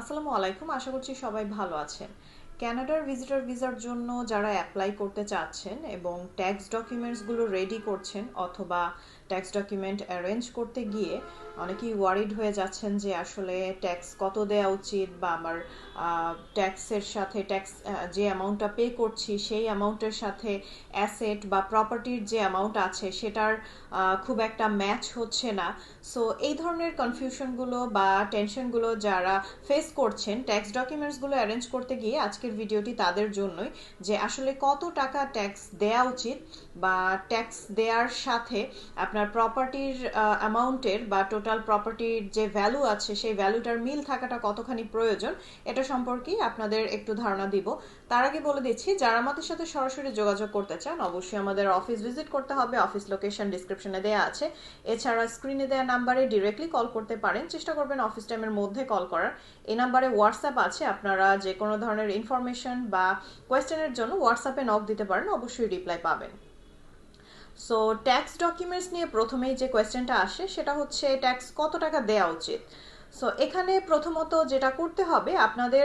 আসসালামু আলাইকুম, আশা করছি সবাই ভালো আছেন। ক্যানাডার ভিজিটর ভিসার জন্য যারা অ্যাপ্লাই করতে চাচ্ছেন এবং ট্যাক্স ডকুমেন্টসগুলো রেডি করছেন অথবা ট্যাক্স ডকুমেন্ট অ্যারেঞ্জ করতে গিয়ে অনেকেই ওয়ারিড হয়ে যাচ্ছেন যে আসলে ট্যাক্স কত দেওয়া উচিত বা আমার ট্যাক্সের সাথে ট্যাক্স যে অ্যামাউন্টটা পে করছি সেই অ্যামাউন্টের সাথে অ্যাসেট বা প্রপার্টির যে অ্যামাউন্ট আছে সেটার খুব একটা ম্যাচ হচ্ছে না। সো এই ধরনের কনফিউশনগুলো বা টেনশনগুলো যারা ফেস করছেন ট্যাক্স ডকুমেন্টসগুলো অ্যারেঞ্জ করতে গিয়ে আজকের ভিডিওটি তাদের জন্যই যে আসলে কত টাকা ট্যাক্স দেওয়া উচিত বা ট্যাক্স দেওয়ার সাথে আপনার প্রপার্টির অ্যামাউন্টের বা টোটাল প্রপার্টির যে ভ্যালু আছে, সেই ভ্যালুটার মিল থাকাটা কতখানি প্রয়োজন, এটা সম্পর্কেই আপনাদের একটু ধারণা দিব। তার আগে বলে দিচ্ছি, যারা আমাদের সাথে সরাসরি যোগাযোগ করতে চান, অবশ্যই আমাদের অফিস ভিজিট করতে হবে। অফিস লোকেশন ডিসক্রিপশনে দেওয়া আছে। এছাড়া স্ক্রিনে দেওয়া নাম্বারে ডিরেক্টলি কল করতে পারেন। চেষ্টা করবেন অফিস টাইমের মধ্যে কল করার। এই নাম্বারে হোয়াটসঅ্যাপ আছে। আপনারা যে কোনো ধরনের ইনফরমেশন বা কোয়েশ্চেনের জন্য হোয়াটসঅ্যাপে নক দিতে পারেন। অবশ্যই রিপ্লাই পাবেন। সো ট্যাক্স ডকুমেন্টস নিয়ে প্রথমেই যে কোয়েশ্চেনটা আসে, সেটা হচ্ছে ট্যাক্স কত টাকা দেওয়া উচিত? সো এখানে প্রথমত যেটা করতে হবে, আপনাদের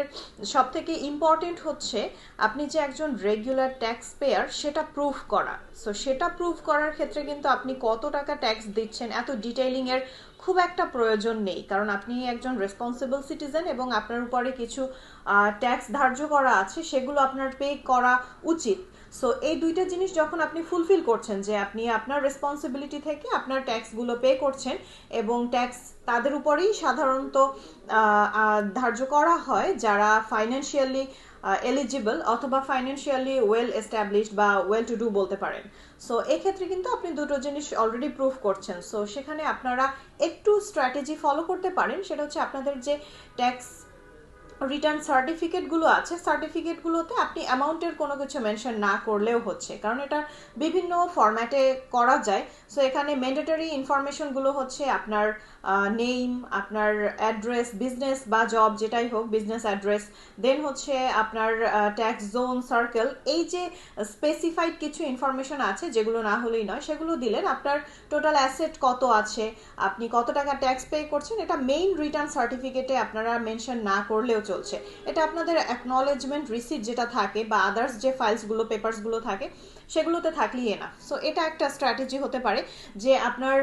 সব থেকে ইম্পর্টেন্ট হচ্ছে আপনি যে একজন রেগুলার ট্যাক্স পেয়ার সেটা প্রুফ করা। সো সেটা প্রুফ করার ক্ষেত্রে কিন্তু আপনি কত টাকা ট্যাক্স দিচ্ছেন, এত ডিটেইলিংয়ের খুব একটা প্রয়োজন নেই। কারণ আপনি একজন রেসপন্সিবল সিটিজেন এবং আপনার উপরে কিছু ট্যাক্স ধার্য করা আছে, সেগুলো আপনার পে করা উচিত। সো এই দুইটা জিনিস যখন আপনি ফুলফিল করছেন যে আপনি আপনার রেসপন্সিবিলিটি থেকে আপনার ট্যাক্সগুলো পে করছেন এবং ট্যাক্স তাদের উপরেই সাধারণত ধার্য করা হয় যারা ফাইন্যান্সিয়ালি এলিজিবল অথবা ফাইন্যান্সিয়ালি ওয়েল এস্টাবলিশড বা ওয়েল টু ডু বলতে পারেন। সো এক্ষেত্রে কিন্তু আপনি দুটো জিনিস অলরেডি প্রুফ করছেন। সো সেখানে আপনারা একটু স্ট্র্যাটেজি ফলো করতে পারেন। সেটা হচ্ছে আপনাদের যে ট্যাক্স রিটার্ন সার্টিফিকেটগুলো আছে সার্টিফিকেটগুলোতে আপনি অ্যামাউন্টের কোনো কিছু মেনশন না করলেও হচ্ছে। কারণ এটা বিভিন্ন ফরম্যাটে করা যায়। সো এখানে ম্যান্ডেটরি ইনফরমেশনগুলো হচ্ছে আপনার নেম আপনার অ্যাড্রেস বিজনেস বা জব যেটাই হোক বিজনেস অ্যাড্রেস দেন হচ্ছে আপনার ট্যাক্স জোন সার্কেল এই যে স্পেসিফাইড কিছু ইনফরমেশন আছে, যেগুলো না হলেই নয়, সেগুলো দিলেন আপনার টোটাল অ্যাসেট কত আছে, আপনি কত টাকা ট্যাক্স পে করছেন, এটা মেইন রিটার্ন সার্টিফিকেটে আপনারা মেনশন না করলেও চলছে। এটা আপনাদের অ্যাকনলেজমেন্ট রিসিট যেটা থাকে বা আদার্স যে ফাইলসগুলো পেপারসগুলো থাকে, সেগুলোতে থাকলেই না সো এটা একটা স্ট্র্যাটেজি হতে পারে যে আপনার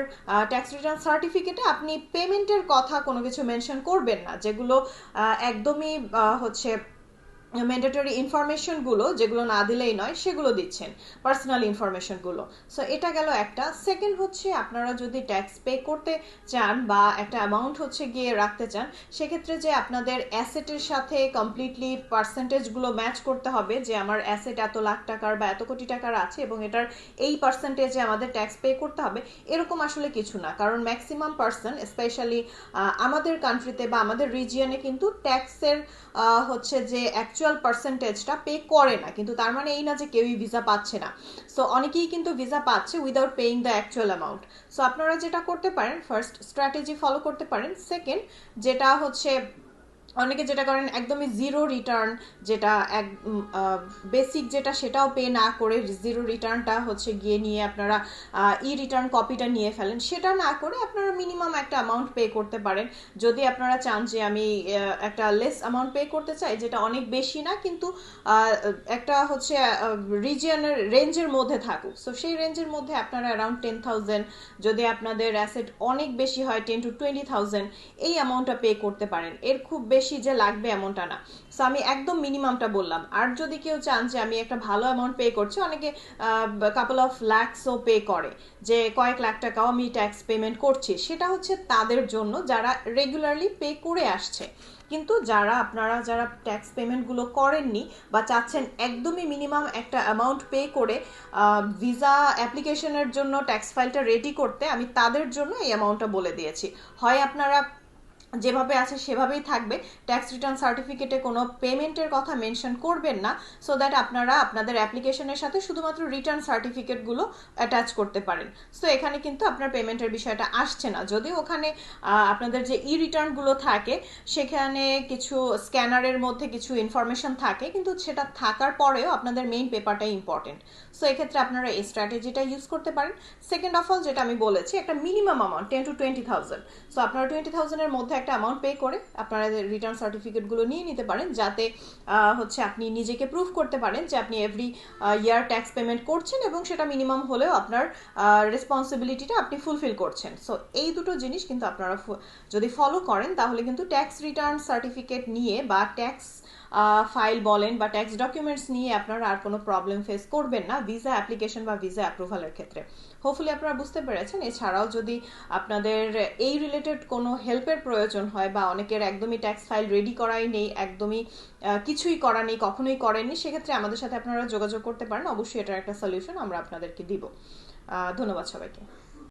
ট্যাক্স রিটার্ন সার্টিফিকেটে আপনি পেমেন্টের কথা কোনো কিছু মেনশন করবেন না, যেগুলো একদমই হচ্ছে ম্যান্ডেটরি ইনফরমেশনগুলো যেগুলো না দিলেই নয়, সেগুলো দিচ্ছেন পার্সোনাল ইনফরমেশনগুলো সো এটা গেল একটা। সেকেন্ড হচ্ছে, আপনারা যদি ট্যাক্স পে করতে চান বা একটা অ্যামাউন্ট হচ্ছে গিয়ে রাখতে চান, সেক্ষেত্রে যে আপনাদের অ্যাসেটের সাথে কমপ্লিটলি পার্সেন্টেজগুলো ম্যাচ করতে হবে, যে আমার অ্যাসেট এত লাখ টাকার বা এত কোটি টাকার আছে এবং এটার এই পার্সেন্টেজে আমাদের ট্যাক্স পে করতে হবে, এরকম আসলে কিছু না। কারণ ম্যাক্সিমাম পার্সন স্পেশালি আমাদের কান্ট্রিতে বা আমাদের রিজিয়নে কিন্তু ট্যাক্সের হচ্ছে যে অ্যাকচুয়াল অ্যাকচুয়াল পার্সেন্টেজটা পে করে না। কিন্তু তার মানে এই না যে কেউই ভিসা পাচ্ছে না। সো অনেকেই কিন্তু ভিসা পাচ্ছে without paying the actual amount so আপনারা যেটা করতে পারেন ফার্স্ট স্ট্র্যাটেজি ফলো করতে পারেন। সেকেন্ড যেটা হচ্ছে অনেকে যেটা করেন, একদমই জিরো রিটার্ন যেটা এক বেসিক যেটা সেটাও পে না করে জিরো রিটার্নটা হচ্ছে গিয়ে নিয়ে আপনারা ই রিটার্ন কপিটা নিয়ে ফেলেন। সেটা না করে আপনারা মিনিমাম একটা অ্যামাউন্ট পে করতে পারেন। যদি আপনারা চান যে আমি একটা লেস অ্যামাউন্ট পে করতে চাই, যেটা অনেক বেশি না কিন্তু একটা হচ্ছে রিজিয়নের রেঞ্জের মধ্যে থাকুক। সো সেই রেঞ্জের মধ্যে আপনারা অ্যারাউন্ড টেন থাউজেন্ড যদি আপনাদের অ্যাসেট অনেক বেশি হয় টেন টু টোয়েন্টি থাউজেন্ড এই অ্যামাউন্টটা পে করতে পারেন। এর খুব বেশি বেশি যে লাগবে এমনটা না। সো আমি একদম মিনিমামটা বললাম। আর যদি কেউ চান যে আমি একটা ভালো অ্যামাউন্ট পে করছি, অনেকে কাপল অফ ল্যাক্সও পে করে যে কয়েক লাখ টাকাও আমি ট্যাক্স পেমেন্ট করছি। সেটা হচ্ছে তাদের জন্য যারা রেগুলারলি পে করে আসছে। কিন্তু যারা, আপনারা যারা ট্যাক্স পেমেন্টগুলো করেননি বা চাচ্ছেন একদমই মিনিমাম একটা অ্যামাউন্ট পে করে ভিসা অ্যাপ্লিকেশনের জন্য ট্যাক্স ফাইলটা রেডি করতে, আমি তাদের জন্য এই অ্যামাউন্টটা বলে দিয়েছি। হয় আপনারা যেভাবে আছে সেভাবেই থাকবে। ট্যাক্স রিটার্ন সার্টিফিকেটে কোনো পেমেন্টের কথা মেনশন করবেন না সো দ্যাট আপনারা আপনাদের অ্যাপ্লিকেশনের সাথে শুধুমাত্র রিটার্ন সার্টিফিকেটগুলো অ্যাটাচ করতে পারেন। সো এখানে কিন্তু আপনার পেমেন্টের বিষয়টা আসছে না। যদি ওখানে আপনাদের যে ই রিটার্নগুলো থাকে, সেখানে কিছু স্ক্যানারের মধ্যে কিছু ইনফরমেশন থাকে, কিন্তু সেটা থাকার পরেও আপনাদের মেইন পেপারটাই ইম্পর্টেন্ট সো এক্ষেত্রে আপনারা এই স্ট্র্যাটেজিটা ইউজ করতে পারেন। সেকেন্ড অফ অল যেটা আমি বলেছি, একটা minimum amount ten to twenty thousand so আপনারা টোয়েন্টি থাউজেন্ডের মধ্যে একটা অ্যামাউন্ট পে করে আপনারা রিটার্ন সার্টিফিকেটগুলো নিয়ে নিতে পারেন, যাতে হচ্ছে আপনি নিজেকে প্রুফ করতে পারেন যে আপনি এভরি ইয়ার ট্যাক্স পেমেন্ট করছেন এবং সেটা মিনিমাম হলেও আপনার রেসপন্সিবিলিটিটা আপনি ফুলফিল করছেন। সো এই দুটো জিনিস কিন্তু আপনারা যদি ফলো করেন, তাহলে কিন্তু ট্যাক্স রিটার্ন সার্টিফিকেট নিয়ে বা ট্যাক্স ফাইল বলেন বা ট্যাক্স ডকুমেন্টস নিয়ে আপনারা আর কোনো প্রবলেম ফেস করবেন না ভিসা অ্যাপ্লিকেশন বা ভিসা অ্যাপ্রুভালের ক্ষেত্রে। হোপফুলি আপনারা বুঝতে পেরেছেন। এছাড়াও যদি আপনাদের এই রিলেটেড কোনো হেল্পের প্রয়োজন হয় বা অনেকের একদমই ট্যাক্স ফাইল রেডি করাই নেই, একদমই কিছুই করা নেই, কখনোই করেননি, সেক্ষেত্রে আমাদের সাথে আপনারা যোগাযোগ করতে পারেন। অবশ্যই এটার একটা সলিউশন আমরা আপনাদেরকে দিব। ধন্যবাদ সবাইকে।